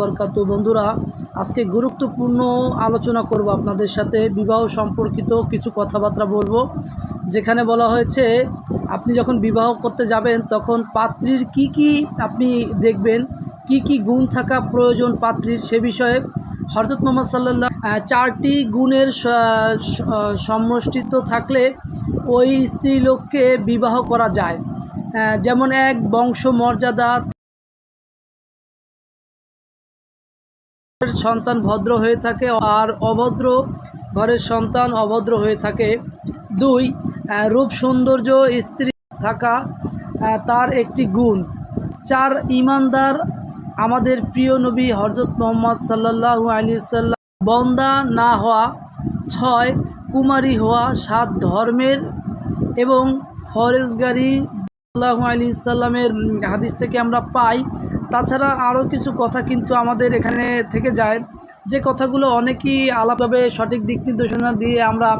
বরকাত বন্ধুরা, আজকে গুরুত্বপূর্ণ আলোচনা করব আপনাদের সাথে। বিবাহ সম্পর্কিত কিছু কথাবার্তা বলব, যেখানে বলা হয়েছে, আপনি যখন বিবাহ করতে যাবেন, তখন পাত্রীর কি কি আপনি দেখবেন, কি কি গুণ থাকা প্রয়োজন পাত্রীর সে বিষয়ে হরজত মোহাম্মদ সাল্লাহ চারটি গুণের সমষ্টিত থাকলে ওই স্ত্রীলোককে বিবাহ করা যায়। যেমন এক, বংশ মর্যাদা সন্তান ভদ্র হয়ে থাকে আর অভদ্র ঘরের সন্তান অভদ্র হয়ে থাকে। দুই রূপ সৌন্দর্য স্ত্রী থাকা তার একটি গুণ। চার, ইমানদার আমাদের প্রিয় নবী হজরত মোহাম্মদ সাল্লাল্লাহু আলী সাল্লাম বন্দা না হওয়া। ছয়, কুমারী হওয়া সাত ধর্মের এবং ফরেজগারি সাল্লাহু আলী ইসাল্লামের হাদিস থেকে আমরা পাই। তাছাড়া আরও কিছু কথা কিন্তু আমাদের এখানে থেকে যায়। যে কথাগুলো অনেকেই আলাপভাবে সঠিক দিক নির্দেশনা দিয়ে আমরা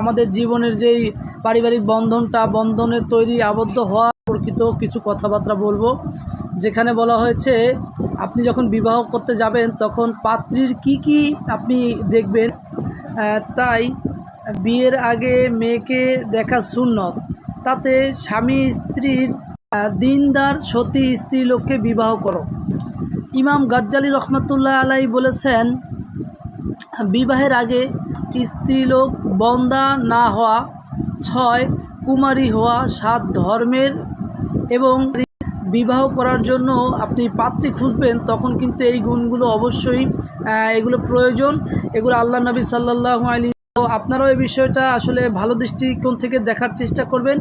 আমাদের জীবনের যেই পারিবারিক বন্ধনটা, বন্ধনের তৈরি আবদ্ধ হওয়া সম্পর্কিত কিছু কথাবার্তা বলব। যেখানে বলা হয়েছে, আপনি যখন বিবাহ করতে যাবেন, তখন পাত্রীর কি কি আপনি দেখবেন? তাই বিয়ের আগে মেয়েকে দেখা সুন্নত। তাতে স্বামী স্ত্রীর দিনদার সতী স্ত্রী লোককে বিবাহ করো। ইমাম গাজ্জালি রহমতুল্লাহ আলাই বলেছেন, বিবাহের আগে স্ত্রীলোক বন্দা না হওয়া, ছয়, কুমারী হওয়া সাত ধর্মের এবং বিবাহ করার জন্য আপনি পাত্রী খুঁজবেন, তখন কিন্তু এই গুণগুলো অবশ্যই এগুলো প্রয়োজন। এগুলো আল্লাহ নবী সাল্লাহ আলী তো আপনারাও এই বিষয়টা আসলে ভালো দৃষ্টিকোণ থেকে দেখার চেষ্টা করবেন।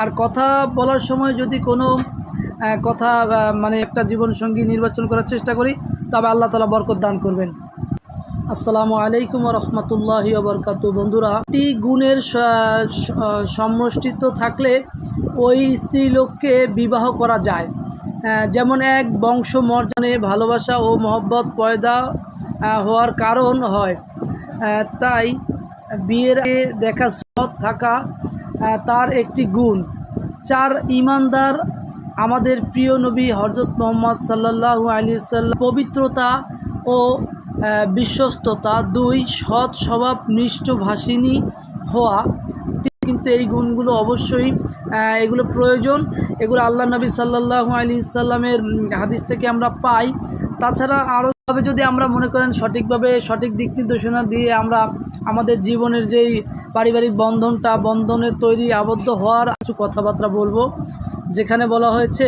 আর কথা বলার সময় যদি কোনো কথা মানে একটা জীবনসঙ্গী নির্বাচন করার চেষ্টা করি, তবে আল্লাহ তালা বরকত দান করবেন। আসসালামু আলাইকুম রহমতুল্লাহি বরকাত বন্ধুরা একটি গুণের সমষ্টিত থাকলে ওই স্ত্রীলোককে বিবাহ করা যায়। যেমন এক বংশ মর্যানে ভালোবাসা ও মহব্বত পয়দা হওয়ার কারণ হয়। তাই বিয়ের দেখা সৎ থাকা তার একটি গুণ। চার ইমানদার, আমাদের প্রিয় নবী হজরত মোহাম্মদ সাল্লাল্লাহু আলী সাল্লাম, পবিত্রতা ও বিশ্বস্ততা দুই সৎ স্বভাব নিষ্ঠ ভাষিনী হওয়া। কিন্তু এই গুণগুলো অবশ্যই এগুলো প্রয়োজন। এগুলো আল্লাহ নবী সাল্লাল্লাহু আলী সাল্লামের হাদিস থেকে আমরা পাই। তাছাড়া আরও ভাবে যদি আমরা মনে করেন সঠিকভাবে সঠিক দিক নির্দেশনা দিয়ে আমরা আমাদের জীবনের যেই পারিবারিক বন্ধনটা, বন্ধনের তৈরি আবদ্ধ হওয়ার কিছু কথাবার্তা বলব। যেখানে বলা হয়েছে,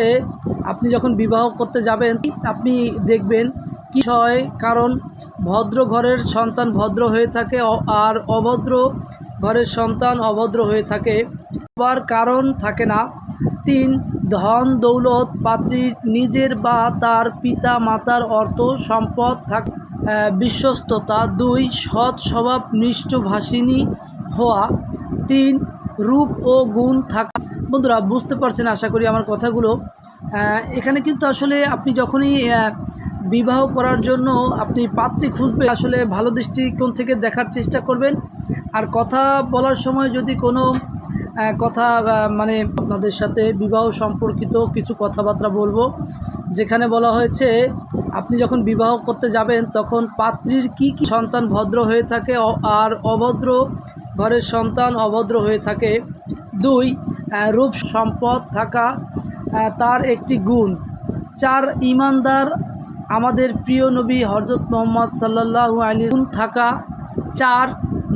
আপনি যখন বিবাহ করতে যাবেন, আপনি দেখবেন কি হয়, কারণ ভদ্র ঘরের সন্তান ভদ্র হয়ে থাকে আর অভদ্র ঘরের সন্তান অভদ্র হয়ে থাকে। আবার কারণ থাকে না। তিন, ধন, দৌলত পাত্রীর নিজের বা তার পিতা মাতার অর্থ সম্পদ থাক বিশ্বস্ততা। দুই, সৎ স্বভাব মিষ্টভাষিনী হওয়া। তিন, রূপ ও গুণ থাকা। বন্ধুরা, বুঝতে পারছেন আশা করি আমার কথাগুলো। এখানে কিন্তু আসলে আপনি যখনই বিবাহ করার জন্য আপনি পাত্রী খুঁজবে, আসলে ভালো দৃষ্টিকোণ থেকে দেখার চেষ্টা করবেন। আর কথা বলার সময় যদি কোনো কথা মানে আপনাদের সাথে বিবাহ সম্পর্কিত কিছু কথাবার্তা বলব, যেখানে বলা হয়েছে, আপনি যখন বিবাহ করতে যাবেন, তখন পাত্রীর কি কি সন্তান ভদ্র হয়ে থাকে আর অভদ্র ঘরের সন্তান অভদ্র হয়ে থাকে। দুই রূপ সম্পদ থাকা তার একটি গুণ। চার, ইমানদার আমাদের প্রিয় নবী হরজত মোহাম্মদ সাল্লাল্লাহু আলী থাকা চার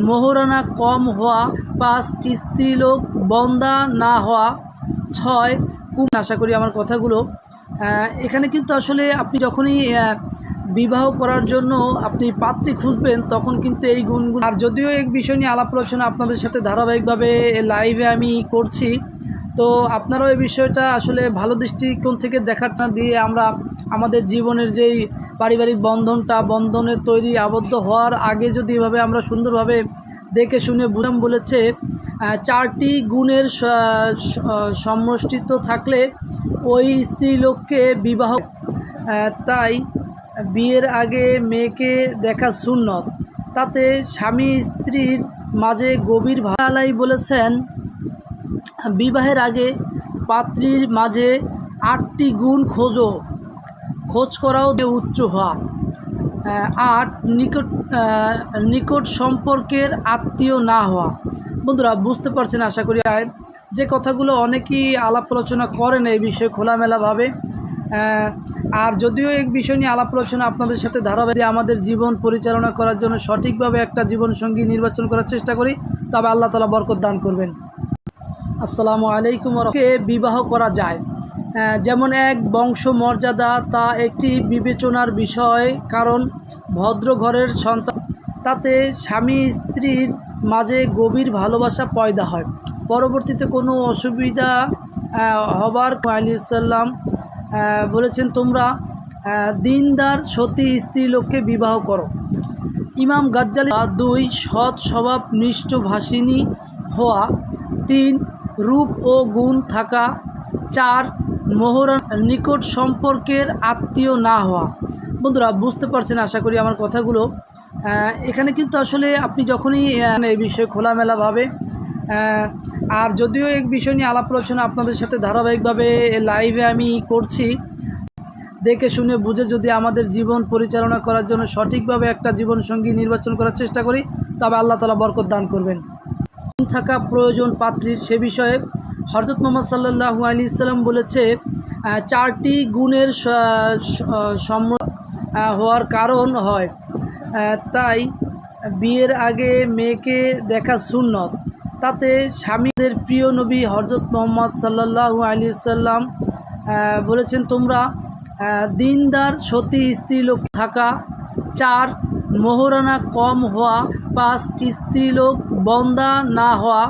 মোহরানা কম হওয়া, পাঁচ স্ত্রীলোক বন্দা না হওয়া, ছয় কুম আশা করি আমার কথাগুলো এখানে কিন্তু আসলে আপনি যখনই বিবাহ করার জন্য আপনি পাত্রী খুঁজবেন, তখন কিন্তু এই গুণগুলো আর যদিও এই বিষয় নিয়ে আলাপ আলোচনা আপনাদের সাথে ধারাবাহিকভাবে লাইভে আমি করছি তো আপনারাও এই বিষয়টা আসলে ভালো দৃষ্টিকোণ থেকে দেখার দিয়ে আমরা আমাদের জীবনের যেই পারিবারিক বন্ধনটা, বন্ধনের তৈরি আবদ্ধ হওয়ার আগে যদি এভাবে আমরা সুন্দরভাবে দেখে শুনে বুঝাম বলেছে চারটি গুণের সমষ্টিত থাকলে ওই স্ত্রীলোককে বিবাহ তাই বিয়ের আগে মেয়েকে দেখা সুন্নত। তাতে স্বামী স্ত্রীর মাঝে গভীর ভালাই বলেছেন বিবাহের আগে পাত্রীর মাঝে আটটি গুণ খোঁজো। খোঁজ করাও যে উচ্চ হওয়া আট, নিকট নিকট সম্পর্কের আত্মীয় না হওয়া। বন্ধুরা, বুঝতে পারছেন আশা করি আর যে কথাগুলো অনেকেই আলাপ আলোচনা করেন এই বিষয়ে খোলামেলাভাবে। আর যদিও এই বিষয় নিয়ে আলাপ আলোচনা আপনাদের সাথে ধারাবাহিক আমাদের জীবন পরিচালনা করার জন্য সঠিকভাবে একটা জীবনসঙ্গী নির্বাচন করার চেষ্টা করি, তবে আল্লাহ তালা বরকত দান করবেন। আসসালামু আলাইকুম কে বিবাহ করা যায়? যেমন এক বংশ মর্যাদা তা একটি বিবেচনার বিষয়, কারণ ভদ্র ঘরের সন্তান, তাতে স্বামী স্ত্রীর মাঝে গভীর ভালোবাসা পয়দা হয়। পরবর্তীতে কোনো অসুবিধা হবার আলী বলেছেন তোমরা দিনদার সতী স্ত্রী লোককে বিবাহ করো। ইমাম গাজ্জালি দুই সৎ স্বভাব নিষ্ঠ ভাষিনী হওয়া। তিন রূপ ও গুণ থাকা। চার মোহরান নিকট সম্পর্কের আত্মীয় না হওয়া। বন্ধুরা, বুঝতে পারছেন আশা করি আমার কথাগুলো। এখানে কিন্তু আসলে আপনি যখনই এই বিষয়ে খোলামেলাভাবে আর যদিও এই বিষয় নিয়ে আলাপ আলোচনা আপনাদের সাথে ধারাবাহিকভাবে লাইভে আমি করছি, দেখে শুনে বুঝে যদি আমাদের জীবন পরিচালনা করার জন্য সঠিকভাবে একটা জীবনসঙ্গী নির্বাচন করার চেষ্টা করি, তবে আল্লাহ তালা বরকত দান করবেন। থাকা প্রয়োজন পাত্রীর সে বিষয়ে হরজত মোহাম্মদ সাল্লাহু আলি ইসলাম বলেছে চারটি গুণের সম হওয়ার কারণ হয়। তাই বিয়ের আগে মেয়েকে দেখা সুন্নত। তাতে স্বামীদের প্রিয় নবী হরজত মোহাম্মদ সাল্লাহু আলি সাল্লাম বলেছেন, তোমরা দিনদার সতী স্ত্রী লোক থাকা, চার মোহরানা কম হওয়া, পাঁচ স্ত্রীলোক বন্দা না হওয়া,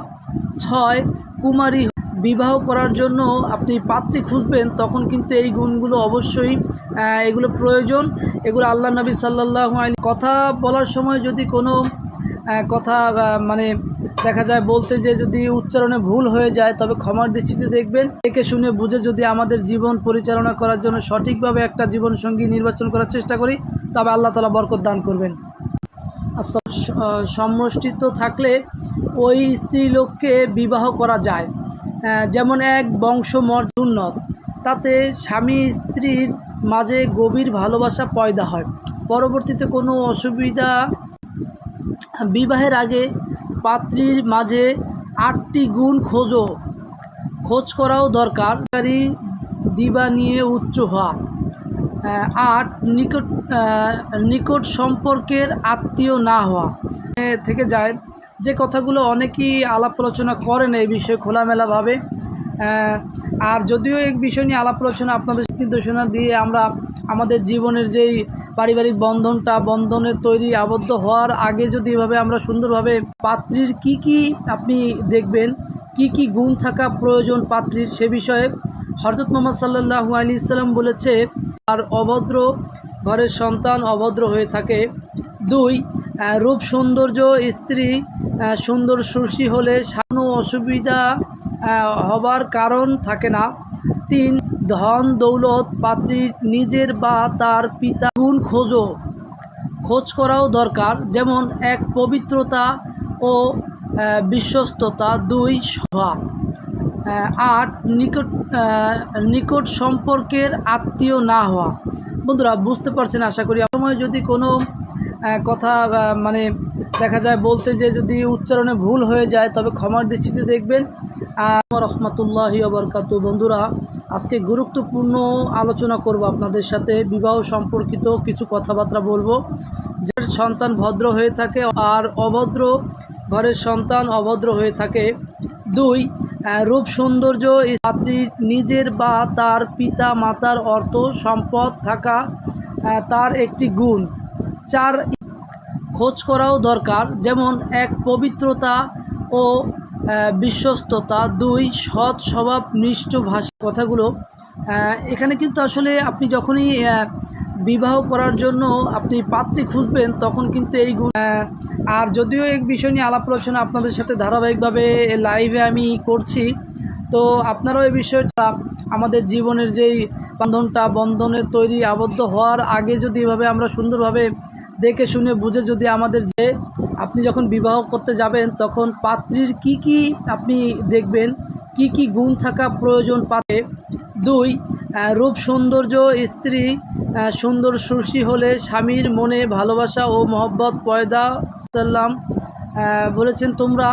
ছয় কুমারী বিবাহ করার জন্য আপনি পাত্রী খুঁজবেন, তখন কিন্তু এই গুণগুলো অবশ্যই এগুলো প্রয়োজন। এগুলো আল্লাহ নবী সাল্লাহ কথা বলার সময় যদি কোনো কথা মানে দেখা যায় বলতে যে যদি উচ্চারণে ভুল হয়ে যায়, তবে ক্ষমার দৃষ্টিতে দেখবেন। দেখে শুনে বুঝে যদি আমাদের জীবন পরিচালনা করার জন্য সঠিকভাবে একটা জীবনসঙ্গী নির্বাচন করার চেষ্টা করি, তবে আল্লাহ তালা বরকত দান করবেন। সমষ্টিত থাকলে ওই স্ত্রী লোককে বিবাহ করা যায়। যেমন এক বংশ উন্নত তাতে স্বামী স্ত্রীর মাঝে গভীর ভালোবাসা পয়দা হয়। পরবর্তীতে কোনো অসুবিধা বিবাহের আগে পাত্রীর মাঝে আটটি গুণ খোঁজো। খোঁজ করাও দরকার। কারী দিবা নিয়ে উচ্চ হওয়া। আট, নিকট নিকট সম্পর্কের আত্মীয় না হওয়া। থেকে যায় যে কথাগুলো অনেকেই আলাপ আলোচনা করেন এই বিষয়ে খোলামেলাভাবে আর যদিও এই বিষয় নিয়ে আলাপ আলোচনা আপনাদের নির্দেশনা দিয়ে আমরা আমাদের জীবনের যেই পারিবারিক বন্ধনটা বন্ধনের তৈরি আবদ্ধ হওয়ার আগে যদি এভাবে আমরা সুন্দরভাবে পাত্রীর কি কি আপনি দেখবেন, কি কি গুণ থাকা প্রয়োজন পাত্রীর সে বিষয়ে হরজত মোহাম্মদ সাল্লাহু আলি ইসলাম বলেছে, আর অভদ্র ঘরের সন্তান অভদ্র হয়ে থাকে। দুই রূপ সৌন্দর্য, স্ত্রী সুন্দর সুশী হলে সামান্য অসুবিধা হবার কারণ থাকে না। তিন, ধন, দৌলত পাত্রীর নিজের বা তার পিতা গুণ খোঁজো। খোঁজ করাও দরকার। যেমন, এক পবিত্রতা ও বিশ্বস্ততা দুই স্বভাব আট, নিকট নিকট সম্পর্কের আত্মীয় না হওয়া। বন্ধুরা, বুঝতে পারছেন, আশা করি। সময় যদি কোনো কথা মানে দেখা যায় বলতে যে যদি উচ্চারণে ভুল হয়ে যায়, তবে ক্ষমার দৃষ্টিতে দেখবেন। রহমতুল্লাহি বরকাত বন্ধুরা, আজকে গুরুত্বপূর্ণ আলোচনা করব আপনাদের সাথে। বিবাহ সম্পর্কিত কিছু কথাবার্তা বলব। যার সন্তান ভদ্র হয়ে থাকে আর অভদ্র, ঘরের সন্তান অভদ্র হয়ে থাকে। দুই রূপ সৌন্দর্য ছাত্রীর নিজের বা তার পিতা মাতার অর্থ সম্পদ থাকা তার একটি গুণ। চার খোঁজ করাও দরকার। যেমন এক, পবিত্রতা ও বিশ্বস্ততা। দুই, সৎ স্বভাব, নিষ্ঠ ভাষা কথাগুলো। এখানে কিন্তু আসলে আপনি যখনই বিবাহ করার জন্য আপনি পাত্রী খুঁজবেন, তখন কিন্তু এই গুণ আর যদিও এই বিষয় নিয়ে আলাপ আলোচনা আপনাদের সাথে ধারাবাহিকভাবে লাইভে আমি করছি তো আপনারাও এই বিষয়টা আমাদের জীবনের যেই বন্ধনটা বন্ধনের তৈরি আবদ্ধ হওয়ার আগে যদি এভাবে আমরা সুন্দরভাবে দেখে শুনে বুঝে যদি আমাদের যে আপনি যখন বিবাহ করতে যাবেন, তখন পাত্রীর কি কি আপনি দেখবেন? কি কি গুণ থাকা প্রয়োজন পাতে দুই রূপ সৌন্দর্য, স্ত্রী সুন্দর সুশী হলে স্বামীর মনে ভালোবাসা ও মহব্বত, পয়দা, সাল্লাম বলেছেন তোমরা।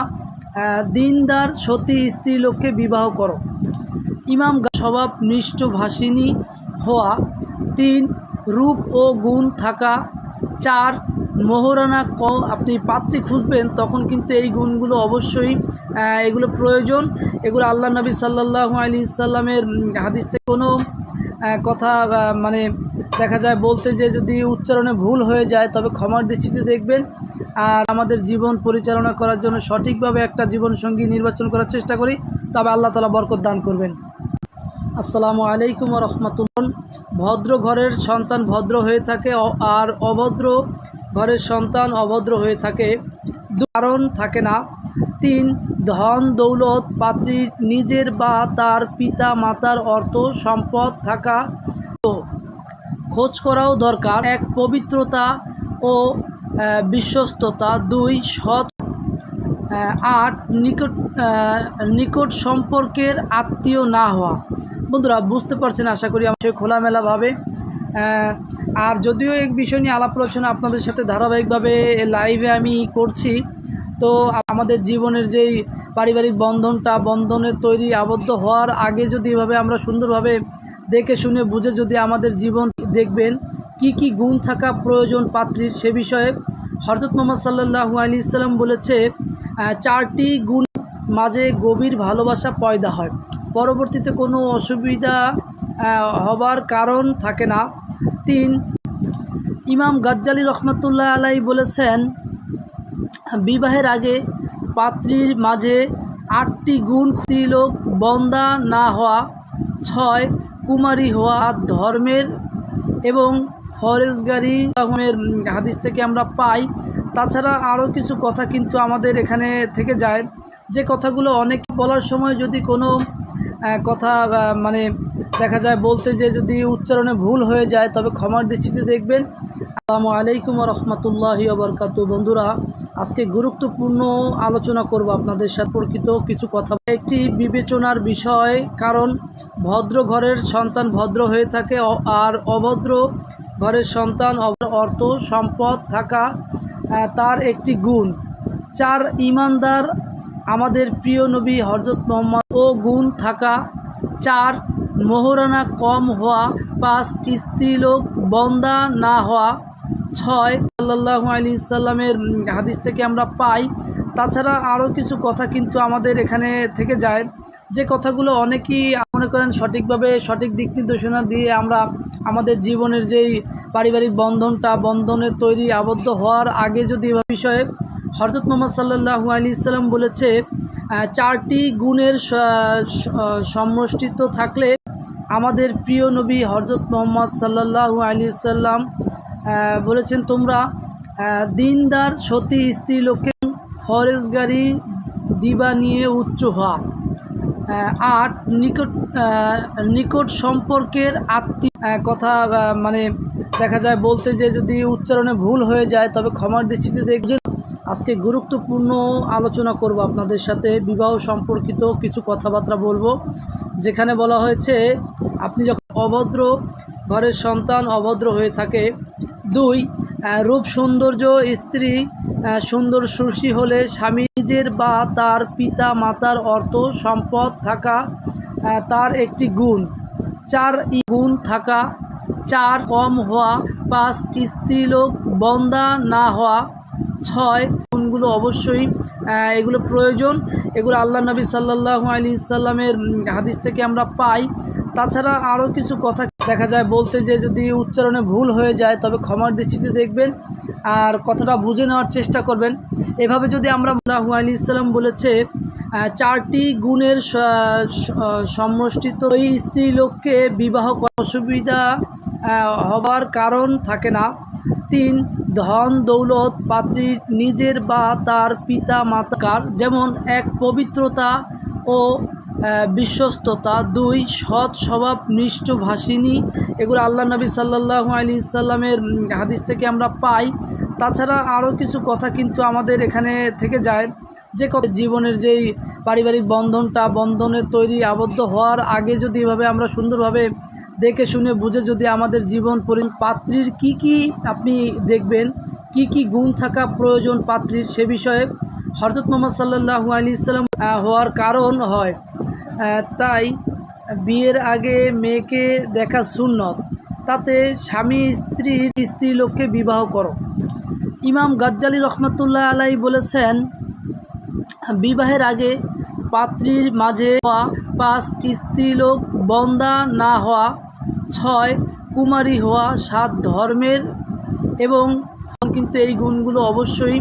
দিনদার, সতী স্ত্রী লোককে বিবাহ করো। ইমাম স্বভাব মিষ্ট ভাসিনী হওয়া। তিন, রূপ ও গুণ থাকা। চার মোহরানা ক আপনি পাত্রী খুঁজবেন, তখন কিন্তু এই গুণগুলো অবশ্যই এগুলো প্রয়োজন। এগুলো আল্লাহ নবী সাল্লাহ আলী ইসাল্লামের হাদিস থেকে কোনো কথা মানে দেখা যায় বলতে যে যদি উচ্চারণে ভুল হয়ে যায়, তবে ক্ষমার দৃষ্টিতে দেখবেন। আর আমাদের জীবন পরিচালনা করার জন্য সঠিকভাবে একটা জীবনসঙ্গী নির্বাচন করার চেষ্টা করি, তবে আল্লাহ তালা বরকত দান করবেন। আসসালামু আলাইকুম রহমতুল্লাহ। ভদ্র ঘরের সন্তান ভদ্র হয়ে থাকে আর অভদ্র ঘরের সন্তান অভদ্র হয়ে থাকে। কারণ থাকে না। তিন, ধন, দৌলত পাত্রীর নিজের বা তার পিতা, মাতার অর্থ সম্পদ থাকা। খোঁজ করাও দরকার। এক, পবিত্রতা ও বিশ্বস্ততা। দুই, সৎ আট, নিকট নিকট সম্পর্কের আত্মীয় না হওয়া। বন্ধুরা, বুঝতে পারছেন, আশা করি আমার খোলামেলাভাবে আর যদিও এক বিষয় নিয়ে আলাপ আলোচনা আপনাদের সাথে ধারাবাহিকভাবে লাইভে আমি করছি, তো আমাদের জীবনের যেই পারিবারিক বন্ধনটা, বন্ধনের তৈরি আবদ্ধ হওয়ার আগে যদি এভাবে আমরা সুন্দরভাবে দেখে শুনে বুঝে যদি আমাদের জীবন দেখবেন, কি কি গুণ থাকা প্রয়োজন পাত্রীর সে বিষয়ে হরজত মোহাম্মদ সাল্লাহু আলি ইসলাম বলেছে চারটি গুণ মাঝে গভীর ভালোবাসা পয়দা হয়। পরবর্তীতে কোনো অসুবিধা হবার কারণ থাকে না। তিন, ইমাম গাজ্জালি রহমতুল্লাহ আলাই বলেছেন, বিবাহের আগে পাত্রীর মাঝে আটটি গুণ স্ত্রীলোক বন্দা না হওয়া, ছয়, কুমারী হওয়া ধর্মের এবং ফরেজগারি হাদিস থেকে আমরা পাই তাছাড়া আরও কিছু কথা কিন্তু আমাদের এখানে থেকে যায়। যে কথাগুলো অনেক বলার সময় যদি কোনো কথা মানে দেখা যায় বলতে যে যদি উচ্চারণে ভুল হয়ে যায়, তবে ক্ষমার দৃষ্টিতে দেখবেন। আসসালামু আলাইকুম রহমতুল্লাহি বরকাত বন্ধুরা, আজকে গুরুত্বপূর্ণ আলোচনা করব আপনাদের সম্পর্কিত কিছু কথা। একটি বিবেচনার বিষয়, কারণ ভদ্র ঘরের সন্তান ভদ্র হয়ে থাকে, আর অভদ্র ঘরের সন্তান অর্থ সম্পদ, থাকা তার একটি গুণ চার ইমানদার আমাদের প্রিয় নবী হজরত মোহাম্মদ ও গুণ থাকা চার মোহরানা কম হওয়া পাঁচ স্ত্রীলোক বন্দা না হওয়া, ছয় সাল্লাহ আলি সাল্লামের হাদিস থেকে আমরা পাই। তাছাড়া আরও কিছু কথা কিন্তু আমাদের এখানে থেকে যায়। যে কথাগুলো অনেকেই মনে করেন সঠিকভাবে সঠিক দিক নির্দেশনা দিয়ে আমরা আমাদের জীবনের যেই পারিবারিক বন্ধনটা, বন্ধনের তৈরি আবদ্ধ হওয়ার আগে যদি এ বিষয়ে হরজত মোহাম্মদ সাল্লাহু আলি ইসলাম বলেছে চারটি গুণের সমষ্টিত থাকলে আমাদের প্রিয় নবী হরজত মোহাম্মদ সাল্লাহু আলি সাল্লাম বলেছেন তোমরা দিনদার, সতী স্ত্রী লোককে ফরেজগারি দিবা নিয়ে উচ্চ হওয়া। আট নিকট নিকট সম্পর্কের আত্মীয় কথা মানে দেখা যায় বলতে যে যদি উচ্চারণে ভুল হয়ে যায়, তবে ক্ষমার দৃষ্টিতে দেখবেন আজকে গুরুত্বপূর্ণ আলোচনা করব আপনাদের সাথে, বিবাহ সম্পর্কিত কিছু কথাবার্তা বলব, যেখানে বলা হয়েছে, আপনি যখন অভদ্র ঘরের সন্তান, অভদ্র হয়ে থাকে, দুই রূপ সৌন্দর্য, স্ত্রী সুন্দর সুশী হলে স্বামী নিজের বা তার পিতা মাতার অর্থ সম্পদ থাকা তার একটি গুণ। চার গুণ থাকা, চার কম হওয়া, পাঁচ স্ত্রীলোক বন্দা না হওয়া, ছয় গুণগুলো অবশ্যই এগুলো প্রয়োজন। এগুলো আল্লাহ নবী সাল্লাহ আলী ইসাল্লামের হাদিস থেকে আমরা পাই। তাছাড়া আরও কিছু কথা দেখা যায়। বলতে যে যদি উচ্চারণে ভুল হয়ে যায়, তবে ক্ষমার দৃষ্টিতে দেখবেন আর কথাটা বুঝে নেওয়ার চেষ্টা করবেন। এভাবে যদি আমরা আল্লাহু আলী ইসলাম বলেছে চারটি গুণের সমষ্টিত এই স্ত্রী লোককে বিবাহ অসুবিধা হবার কারণ থাকে না। তিন, ধন, দৌলত পাত্রীর নিজের বা তার পিতা মাতাকার যেমন, এক পবিত্রতা ও বিশ্বস্ততা, দুই, সৎ স্বভাব, নিষ্ঠ ভাষিনী। এগুলো আল্লাহ নবী সাল্লাহ আলী ইসাল্লামের হাদিস থেকে আমরা পাই। তাছাড়া আরও কিছু কথা কিন্তু আমাদের এখানে থেকে যায়। যে জীবনের যেই পারিবারিক বন্ধনটা, বন্ধনের তৈরি আবদ্ধ হওয়ার আগে যদি এভাবে আমরা সুন্দরভাবে দেখে শুনে বুঝে যদি আমাদের জীবন পরি পাত্রীর কি কি আপনি দেখবেন, কি কি গুণ থাকা প্রয়োজন পাত্রীর সে বিষয়ে হরজত মোহাম্মদ সাল্লাহু আলি ইসলাম হওয়ার কারণ হয়। তাই বিয়ের আগে মেয়েকে দেখা সুন্নত। তাতে স্বামী, স্ত্রী স্ত্রী লোককে বিবাহ করো। ইমাম গাজ্জালি রহমতুল্লাহ আলাই বলেছেন, বিবাহের আগে পাত্রীর মাঝে হওয়া পাঁচ স্ত্রীলোক বন্দা না হওয়া, ছয় কুমারী হওয়া সাত ধর্মের এবং কিন্তু এই গুণগুলো অবশ্যই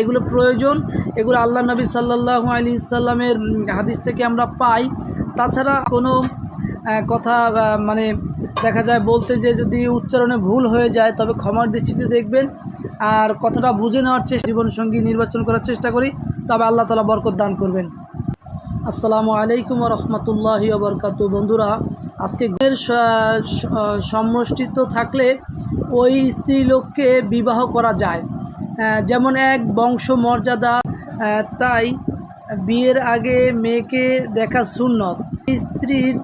এগুলো প্রয়োজন। এগুলো আল্লাহ নবী সাল্লাহ আলি ইসাল্লামের হাদিস থেকে আমরা পাই। তাছাড়া কোনো কথা মানে দেখা যায় বলতে যে যদি উচ্চারণে ভুল হয়ে যায়, তবে ক্ষমার দৃষ্টিতে দেখবেন। আর কথাটা বুঝে নেওয়ার চেষ্টা, জীবনসঙ্গী নির্বাচন করার চেষ্টা করি, তবে আল্লাহ তালা বরকত দান করবেন। আসসালামু আলাইকুম রহমতুল্লাহ বরকাতু বন্ধুরা আজকে স- সমষ্টিত থাকলে ওই স্ত্রী লোককে বিবাহ করা যায়। যেমন এক বংশ মর্যাদা তাই বিয়ের আগে মেয়েকে দেখা সুন্নত। স্ত্রীর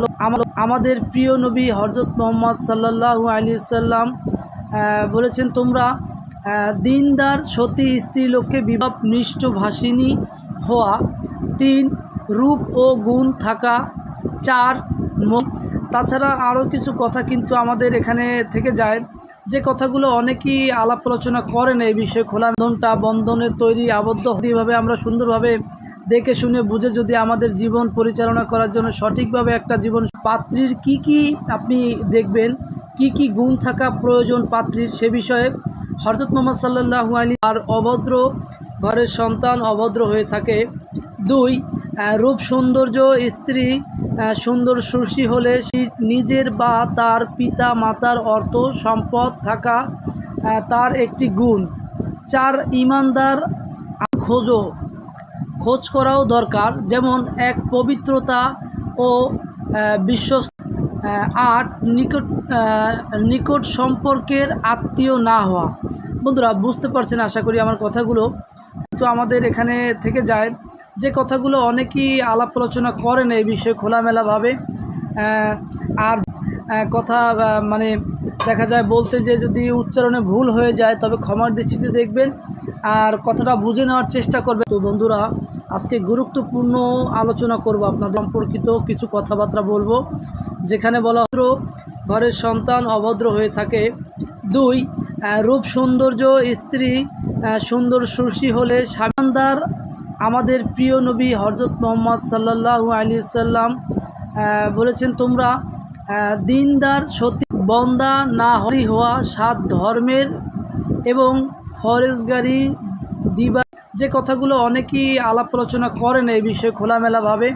আমাদের প্রিয় নবী হরজত মোহাম্মদ সাল্লাল্লাহু আলী সাল্লাম বলেছেন, তোমরা দিনদার, সতী স্ত্রী লোককে বিবাহ নিষ্ঠ ভাসিনী হওয়া। তিন, রূপ ও গুণ থাকা। চার তাছাড়া আরও কিছু কথা কিন্তু আমাদের এখানে থেকে যায়। যে কথাগুলো অনেকেই আলাপ আলোচনা করেন এই বিষয়ে খোলা বন্ধনটা বন্ধনের তৈরি, আবদ্ধ এইভাবে আমরা সুন্দরভাবে দেখে শুনে বুঝে যদি আমাদের জীবন পরিচালনা করার জন্য সঠিকভাবে একটা জীবন, পাত্রীর কি কি আপনি দেখবেন? কি কি গুণ থাকা প্রয়োজন পাত্রীর? সে বিষয়ে হরজত মোহাম্মদ সাল্লাহু আলী আর অভদ্র ঘরের সন্তান অভদ্র হয়ে থাকে। দুই রূপ সৌন্দর্য, স্ত্রী সুন্দর সুশী হলে সে নিজের বা তার পিতা মাতার অর্থ সম্পদ থাকা তার একটি গুণ। চার, ইমানদার খোঁজো, খোঁজ করাও দরকার। যেমন এক, পবিত্রতা ও বিশ্বস্ত। আট, নিকট নিকট সম্পর্কের আত্মীয় না হওয়া। বন্ধুরা, বুঝতে পারছেন আশা করি আমার কথাগুলো। তো আমাদের এখানে থেকে যায়। যে কথাগুলো অনেকেই আলাপ আলোচনা করেন এই বিষয়ে খোলামেলাভাবে। আর কথা মানে দেখা যায় বলতে যে যদি উচ্চারণে ভুল হয়ে যায় তবে ক্ষমার দৃষ্টিতে দেখবেন আর কথাটা বুঝে নেওয়ার চেষ্টা করবে তো বন্ধুরা, আজকে গুরুত্বপূর্ণ আলোচনা করব আপনাদের সম্পর্কিত কিছু কথাবার্তা বলব। যেখানে বলা হলো ঘরের সন্তান অভদ্র হয়ে থাকে। দুই রূপ সৌন্দর্য, স্ত্রী সুন্দর সুশী হলে স্বামীদার আমাদের প্রিয় নবী হরজত মোহাম্মদ সাল্লাল্লাহু আলী সাল্লাম বলেছেন তোমরা আহ, দিনদার সতী বন্দা না হরি হওয়া সাত ধর্মের এবং ফরেজগারি দিবা যে কথাগুলো অনেকেই আলাপ আলোচনা করেন এই বিষয়ে খোলামেলাভাবে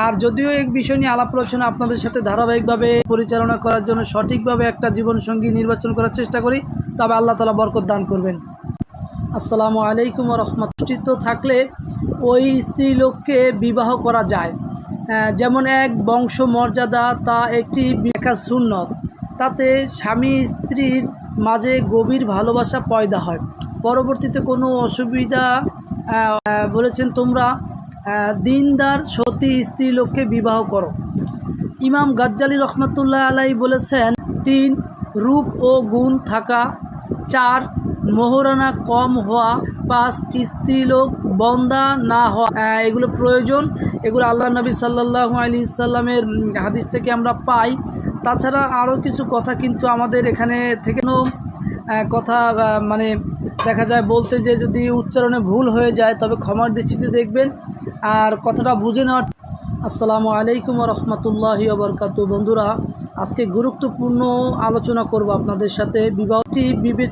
আর যদিও এই বিষয় নিয়ে আলাপ আলোচনা আপনাদের সাথে ধারাবাহিকভাবে পরিচালনা করার জন্য সঠিকভাবে একটা জীবনসঙ্গী নির্বাচন করার চেষ্টা করি, তবে আল্লাহ তালা বরকত দান করবেন। আসসালামু আলাইকুম রহমত থাকলে ওই স্ত্রী লোককে বিবাহ করা যায়। যেমন এক বংশ মর্যাদা, তা একটি ব্যাখ্যা সুন্নত। তাতে স্বামী স্ত্রীর মাঝে গভীর ভালোবাসা পয়দা হয়। পরবর্তীতে কোনো অসুবিধা বলেছেন তোমরা দিনদার, সতী স্ত্রী লোককে বিবাহ করো। ইমাম গাজ্জালি রহমতুল্লাহ আলাই বলেছেন, তিন, রূপ ও গুণ থাকা। চার, মোহরানা কম হওয়া। পাঁচ স্ত্রীলোক বন্দা না হওয়া। এগুলো প্রয়োজন। এগুলো আল্লাহ নবী সাল্লাহু আলী ইসাল্লামের হাদিস থেকে আমরা পাই। তাছাড়া আরও কিছু কথা কিন্তু আমাদের এখানে থেকে। কথা মানে দেখা যায় বলতে যে যদি উচ্চারণে ভুল হয়ে যায়, তবে ক্ষমার দৃষ্টিতে দেখবেন। আর কথাটা বুঝে নেওয়ার আসসালামু আলাইকুম রহমতুল্লাহি বরকাতু বন্ধুরা, আজকে গুরুত্বপূর্ণ আলোচনা করব আপনাদের সাথে। বিবাহটি বিবেচ